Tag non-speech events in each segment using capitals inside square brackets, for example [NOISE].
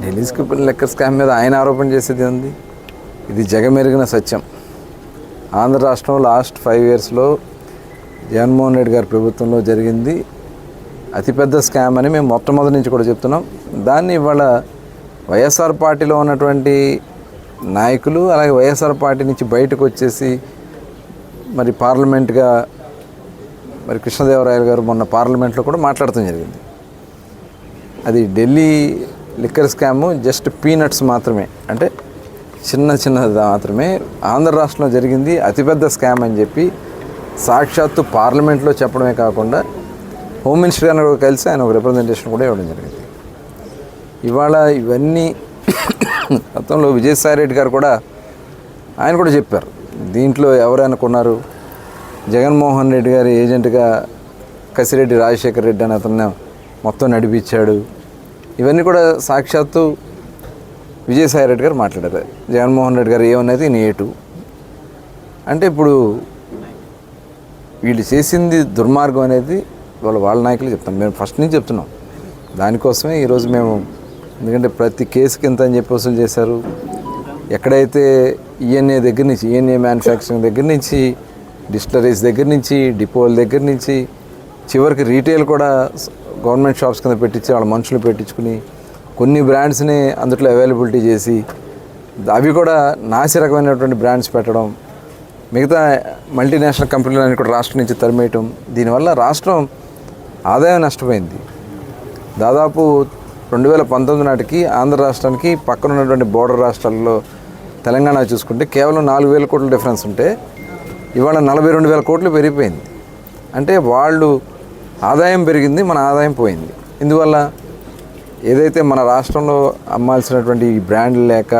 ఢిల్లీ లెక్క liquor scam మీద ఆయన ఆరోపణ చేసేది ఉంది ఇది జగమెరిగిన సత్యం. ఆంధ్ర రాష్ట్రం లాస్ట్ ఫైవ్ ఇయర్స్లో జగన్మోహన్ రెడ్డి గారి ప్రభుత్వంలో జరిగింది. అతిపెద్ద స్కామ్ అని మేము మొట్టమొదటి నుంచి కూడా చెప్తున్నాం. దాన్ని ఇవాళ వైఎస్ఆర్ పార్టీలో ఉన్నటువంటి నాయకులు అలాగే వైఎస్ఆర్ పార్టీ నుంచి బయటకు వచ్చేసి మరి పార్లమెంట్గా మరి కృష్ణదేవరాయలు గారు మొన్న పార్లమెంట్లో కూడా మాట్లాడటం జరిగింది. అది Delhi liquor scam just peanuts మాత్రమే. అంటే చిన్న చిన్నది మాత్రమే. ఆంధ్ర రాష్ట్రంలో జరిగింది అతిపెద్ద స్కామ్ అని చెప్పి సాక్షాత్తు పార్లమెంట్లో చెప్పడమే కాకుండా హోమ్ మినిస్టర్ గారిని కూడా కలిసి ఆయన ఒక రిప్రజెంటేషన్ కూడా ఇవ్వడం జరిగింది. ఇవాళ ఇవన్నీ [COUGHS] గతంలో విజయసాయి రెడ్డి గారు కూడా ఆయన కూడా చెప్పారు. దీంట్లో ఎవరు అనుకున్నారు? జగన్మోహన్ రెడ్డి గారి ఏజెంట్గా కసిరెడ్డి రాజశేఖర్ రెడ్డి అని అతను మొత్తం నడిపించాడు. ఇవన్నీ కూడా సాక్షాత్తు విజయసాయి రెడ్డి గారు మాట్లాడారు. జగన్మోహన్ రెడ్డి గారు ఏమన్నది నేటు. అంటే ఇప్పుడు వీళ్ళు చేసింది దుర్మార్గం అనేది వాళ్ళ వాళ్ళ నాయకులు చెప్తాం మేము ఫస్ట్ నుంచి చెప్తున్నాం. దానికోసమే ఈరోజు మేము ఎందుకంటే ప్రతి కేసుకి ఎంత అని చెప్పి వసూలు చేశారు. ఎక్కడైతే ఈఎన్ఏ దగ్గర నుంచి ఈఎన్ఏ మ్యానుఫ్యాక్చరింగ్ దగ్గర నుంచి డిస్టలరీస్ దగ్గర నుంచి డిపోల దగ్గర నుంచి చివరికి రీటైల్ కూడా గవర్నమెంట్ షాప్స్ కింద పెట్టించి వాళ్ళ మనుషులు పెట్టించుకుని కొన్ని బ్రాండ్స్ని అందులో అవైలబిలిటీ చేసి అవి కూడా నాసి రకమైనటువంటి బ్రాండ్స్ పెట్టడం మిగతా మల్టీనేషనల్ కంపెనీలన్నీ కూడా రాష్ట్రం నుంచి తరిమేయటం దీనివల్ల రాష్ట్రం ఆదాయం నష్టపోయింది. దాదాపు రెండు వేల పంతొమ్మిది నాటికి ఆంధ్ర రాష్ట్రానికి పక్కన ఉన్నటువంటి బోర్డర్ రాష్ట్రాల్లో తెలంగాణ చూసుకుంటే కేవలం నాలుగు వేల కోట్ల డిఫరెన్స్ ఉంటే ఇవాళ నలభై రెండు వేల కోట్లు పెరిగిపోయింది. అంటే వాళ్ళు ఆదాయం పెరిగింది మన ఆదాయం పోయింది. ఇందువల్ల ఏదైతే మన రాష్ట్రంలో అమ్మాల్సినటువంటి బ్రాండ్లు లేక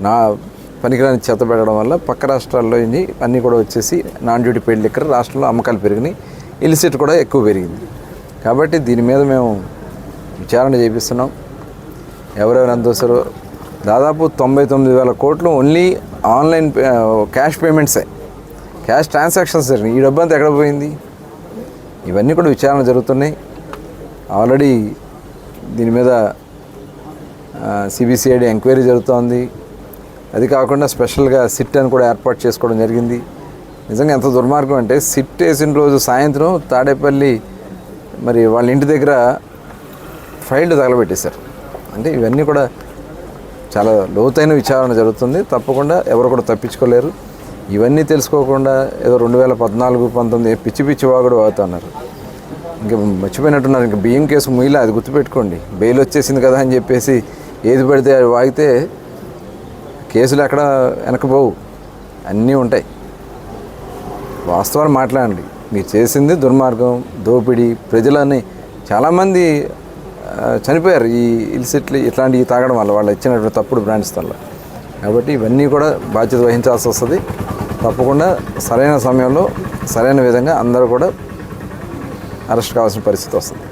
నా పనికిరాని చెత్త పెట్టడం వల్ల పక్క రాష్ట్రాల్లో అన్నీ కూడా వచ్చేసి నాన్ డ్యూటీ పెయిడ్ లిక్కర్ రాష్ట్రంలో అమ్మకాలు పెరిగినాయి. ఇలిసిట్ కూడా ఎక్కువ పెరిగింది. కాబట్టి దీని మీద మేము విచారణ చేపిస్తున్నాం. ఎవరెవరు ఎంత వస్తారో దాదాపు తొంభై తొమ్మిది వేల కోట్లు ఓన్లీ ఆన్లైన్ పే- క్యాష్ పేమెంట్సే. క్యాష్ ట్రాన్సాక్షన్స్ జరిగినాయి. ఈ డబ్బు అంతా ఎక్కడ పోయింది? ఇవన్నీ కూడా విచారణ జరుగుతున్నాయి. ఆల్రెడీ దీని మీద సిబిసిఐడి ఎంక్వైరీ జరుగుతోంది. అది కాకుండా స్పెషల్గా సిట్ అని కూడా ఏర్పాటు చేసుకోవడం జరిగింది. నిజంగా ఎంత దుర్మార్గం అంటే సిట్ వేసిన రోజు సాయంత్రం తాడేపల్లి మరి వాళ్ళ ఇంటి దగ్గర ఫైల్ తగలబెట్టేశారు. అంటే ఇవన్నీ కూడా చాలా లోతైన విచారణ జరుగుతుంది. తప్పకుండా ఎవరు కూడా తప్పించుకోలేరు. ఇవన్నీ తెలుసుకోకుండా ఏదో రెండు వేల పద్నాలుగు పంతొమ్మిది పిచ్చి పిచ్చి వాగుడు వాగుతున్నారు ఇంకా మర్చిపోయినట్టున్నారు. ఇంకా బియ్యం కేసు ముయ్యలే అది గుర్తుపెట్టుకోండి. బెయిల్ వచ్చేసింది కదా అని చెప్పేసి ఏది పడితే అది వాగితే కేసులు ఎక్కడ వెనకపోవు అన్నీ ఉంటాయి. వాస్తవాలు మాట్లాడండి. మీరు చేసింది దుర్మార్గం దోపిడీ ప్రజలని చాలామంది చనిపోయారు. ఈ ఇల్సిట్లు ఇట్లాంటివి తాగడం వల్ల వాళ్ళు ఇచ్చినటువంటి తప్పుడు బ్రాండ్స్ వల్ల. కాబట్టి ఇవన్నీ కూడా బాధ్యత వహించాల్సి వస్తుంది. తప్పకుండా సరైన సమయంలో సరైన విధంగా అందరూ కూడా అరెస్ట్ కావాల్సిన పరిస్థితి వస్తుంది.